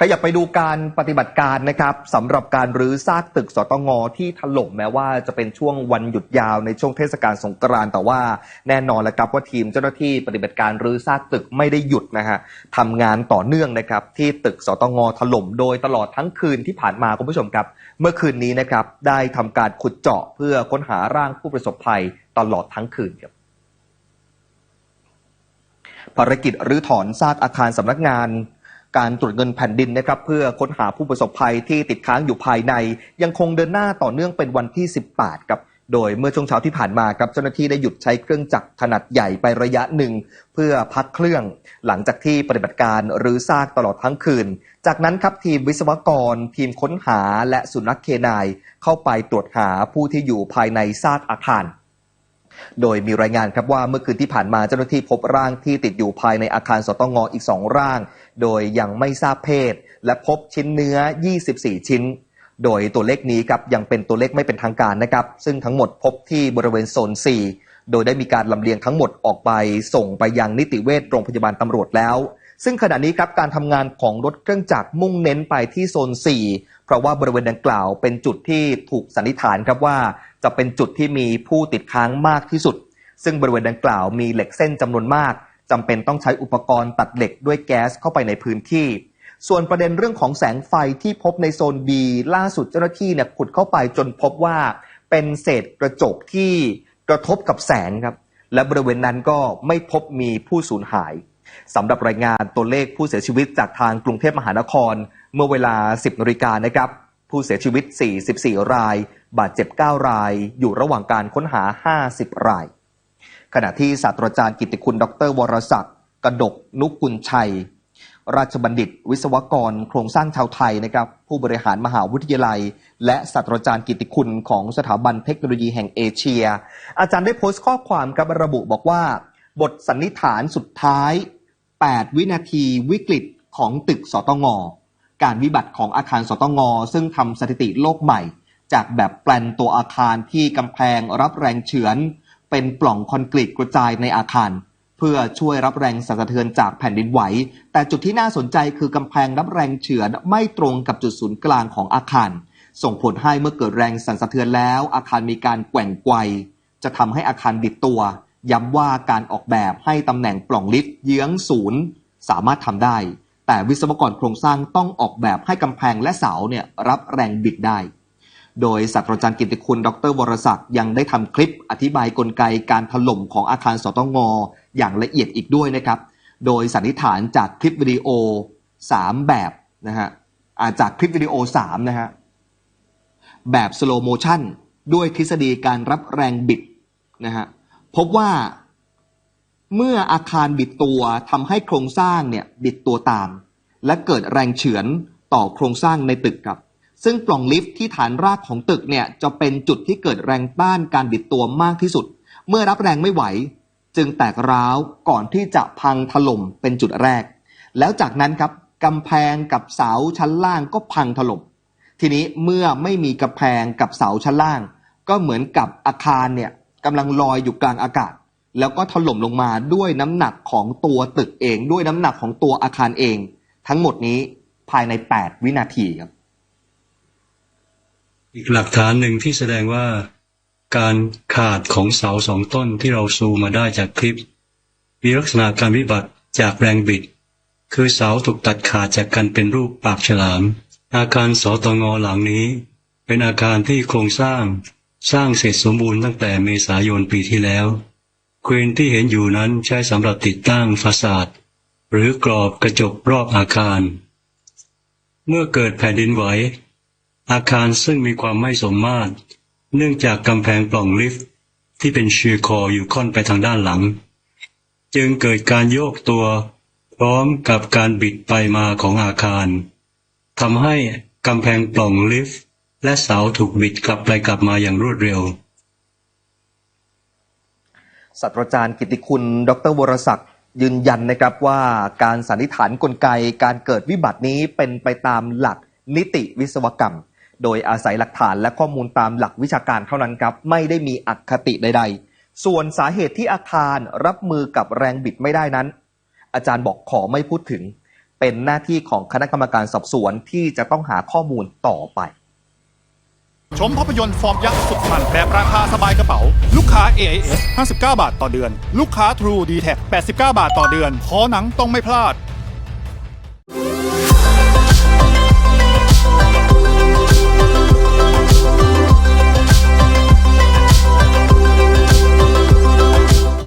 ขยับไปดูการปฏิบัติการนะครับสำหรับการรื้อซากตึกสตงที่ถล่มแม้ว่าจะเป็นช่วงวันหยุดยาวในช่วงเทศกาลสงกรานต์แต่ว่าแน่นอนแล้วครับว่าทีมเจ้าหน้าที่ปฏิบัติการรื้อซากตึกไม่ได้หยุดนะฮะทำงานต่อเนื่องนะครับที่ตึกสตงถล่มโดยตลอดทั้งคืนที่ผ่านมาคุณผู้ชมครับ เมื่อคืนนี้นะครับได้ทำการขุดเจาะเพื่อค้นหาร่างผู้ประสบภัยตลอดทั้งคืนครับภารกิจรื้อถอนซากอาคารสำนักงาน การตรวจเงินแผ่นดินนะครับเพื่อค้นหาผู้ประสบภัยที่ติดค้างอยู่ภายใน ยังคงเดินหน้าต่อเนื่องเป็นวันที่ 18ครับโดยเมื่อช่วงเช้าที่ผ่านมาครับเจ้าหน้าที่ได้หยุดใช้เครื่องจักรขนาดใหญ่ไประยะหนึ่ง เพื่อพักเครื่อง หลังจากที่ปฏิบัติการหรือซากตลอดทั้งคืน จากนั้นครับทีมวิศวกร ทีมค้นหาและสุนัขเคนาย เข้าไปตรวจหาผู้ที่อยู่ภายในซากอาคาร โดยมีรายงานครับว่าเมื่อคืนที่ผ่านมาเจ้าหน้าที่พบร่างที่ติดอยู่ภายในอาคารสตงอีก2ร่าง โดยยังไม่ทราบเพศ และพบชิ้นเนื้อ 24 ชิ้น โดยตัวเลขนี้ครับยังเป็นตัวเลขไม่เป็นทางการนะครับ ซึ่งทั้งหมดพบที่บริเวณโซน 4 โดยได้มีการลำเลียงทั้งหมดออกไป ส่งไปยังนิติเวชโรงพยาบาลตำรวจแล้ว ซึ่งขณะนี้ครับการทำงานของรถเครื่องจักรมุ่งเน้นไปที่โซน 4 เพราะว่าบริเวณดังกล่าวเป็นจุดที่ถูกสันนิษฐานครับว่า จะเป็นจุดที่มีผู้ติดค้างมากที่สุด ซึ่งบริเวณดังกล่าวมีเหล็กเส้นจำนวนมากจำเป็นต้องใช้อุปกรณ์ตัดเหล็กด้วยแก๊สเข้าไปในพื้นที่ ส่วนประเด็นเรื่องของแสงไฟที่พบในโซน B ล่าสุดเจ้าหน้าที่เนี่ยขุดเข้าไปจนพบว่า เป็นเศษกระจกที่กระทบกับแสงครับและบริเวณนั้นก็ไม่พบมีผู้สูญหาย สำหรับรายงานตัวเลขผู้เสียชีวิตจากทางกรุงเทพมหานคร เมื่อเวลา 10นาฬิกานะครับ ผู้เสียชีวิต 44 ราย บาดเจ็บ 9 ราย อยู่ระหว่างการค้นหา 50 ราย ขณะที่ศาสตราจารย์กิติคุณ ดร วรศักดิ์กระดกนุกุลชัย ราชบัณฑิต วิศวกร โครงสร้างชาวไทยนะครับผู้บริหารมหาวิทยาลัย และศาสตราจารย์กิตติคุณของสถาบันเทคโนโลยีแห่งเอเชีย อาจารย์ได้โพสต์ข้อความกับระบุบอกว่า บทสันนิษฐานสุดท้าย 8 วินาทีวิกฤตของตึกสตง การวิบัติของอาคารสตง ซึ่งทำสถิติโลกใหม่ จากแบบแปลนตัวอาคารที่กำแพงรับแรงเฉือน เป็นปล่องคอนกรีตกระจายในอาคาร เพื่อช่วยรับแรงสั่นสะเทือนจากแผ่นดินไหว แต่จุดที่น่าสนใจคือกำแพงรับแรงเฉือนไม่ตรงกับจุดศูนย์กลางของอาคาร ส่งผลให้เมื่อเกิดแรงสั่นสะเทือนแล้ว อาคารมีการแกว่งไกวจะทำให้อาคารดิดตัว ย้ำว่าการออกแบบให้ตำแหน่งปล่องลิฟต์เยื้องศูนย์สามารถทำได้ แต่วิศวกรโครงสร้างต้องออกแบบให้กำแพงและเสาเนี่ยรับแรงบิดได้ โดยศาสตราจารย์กิติคุณ ดรวรศักดิ์ยังได้ทำคลิปอธิบายกลไกการถล่มของอาคารสตงอย่างละเอียดอีกด้วยนะครับ โดยสันนิษฐานจากคลิปวิดีโอ 3 แบบนะฮะอาจากคลิปวิดีโอ 3 นะฮะแบบสโลโมชันด้วยทฤษฎีการรับแรงบิดนะฮะ พบว่าเมื่ออาคารบิดตัวทำให้โครงสร้างเนี่ยบิดตัวตาม และเกิดแรงเฉือนต่อโครงสร้างในตึกครับ ซึ่งปล่องลิฟท์ที่ฐานรากของตึกเนี่ยจะเป็นจุดที่เกิดแรงต้านการบิดตัวมากที่สุด เมื่อรับแรงไม่ไหว จึงแตกร้าวก่อนที่จะพังถล่มเป็นจุดแรก แล้วจากนั้นครับกำแพงกับเสาชั้นล่างก็พังถล่มทีนี้เมื่อไม่มีกำแพงกับเสาชั้นล่าง ก็เหมือนกับอาคารเนี่ย กำลังลอยอยู่กลางอากาศ แล้วก็ถล่มลงมาด้วยน้ำหนักของตัวตึกเอง ด้วยน้ำหนักของตัวอาคารเอง ทั้งหมดนี้ภายใน 8 วินาทีครับ อีกหลักฐานหนึ่งที่แสดงว่าการขาดของเสาสองต้นที่เราซูมมาได้จากคลิป มีลักษณะการวิบัติจากแรงบิด คือเสาถูกตัดขาดจากกันเป็นรูปปากฉลาม อาคารสตงหลังนี้ เป็นอาคารที่โครงสร้าง สร้างเสร็จสมบูรณ์ตั้งแต่เมษายนปีที่แล้ว เครนที่เห็นอยู่นั้นใช้สำหรับติดตั้งฟาสาดหรือกรอบกระจกรอบอาคาร เมื่อเกิดแผ่นดินไหว อาคารซึ่งมีความไม่สมมาตร เนื่องจากกำแพงปล่องลิฟต์ที่เป็นเชียร์คออยู่ค่อนไปทางด้านหลัง จึงเกิดการโยกตัว พร้อมกับการบิดไปมาของอาคารทำให้กำแพงปล่องลิฟต์ และเสาถูกบิดกลับไปกลับมาอย่างรวดเร็วศาสตราจารย์กิติคุณ ดรวรศักดิ์ยืนยันนะครับว่าการสันนิษฐานกลไกการเกิดวิบัตินี้เป็นไปตามหลักนิติวิศวกรรม โดยอาศัยหลักฐานและข้อมูลตามหลักวิชาการเท่านั้นครับไม่ได้มีอคติใด ๆ ส่วนสาเหตุที่อาคารรับมือกับแรงบิดไม่ได้นั้น อาจารย์บอกขอไม่พูดถึง เป็นหน้าที่ของคณะกรรมการสอบสวนที่จะต้องหาข้อมูลต่อไป ชมภาพยนตร์ฟอร์มยักษ์สุดมันแบบราคาสบายกระเป๋า ลูกค้า AIS 59 บาทต่อเดือน ลูกค้า True d t a c 89 บาทต่อเดือน ขอหนังต้องไม่พลาด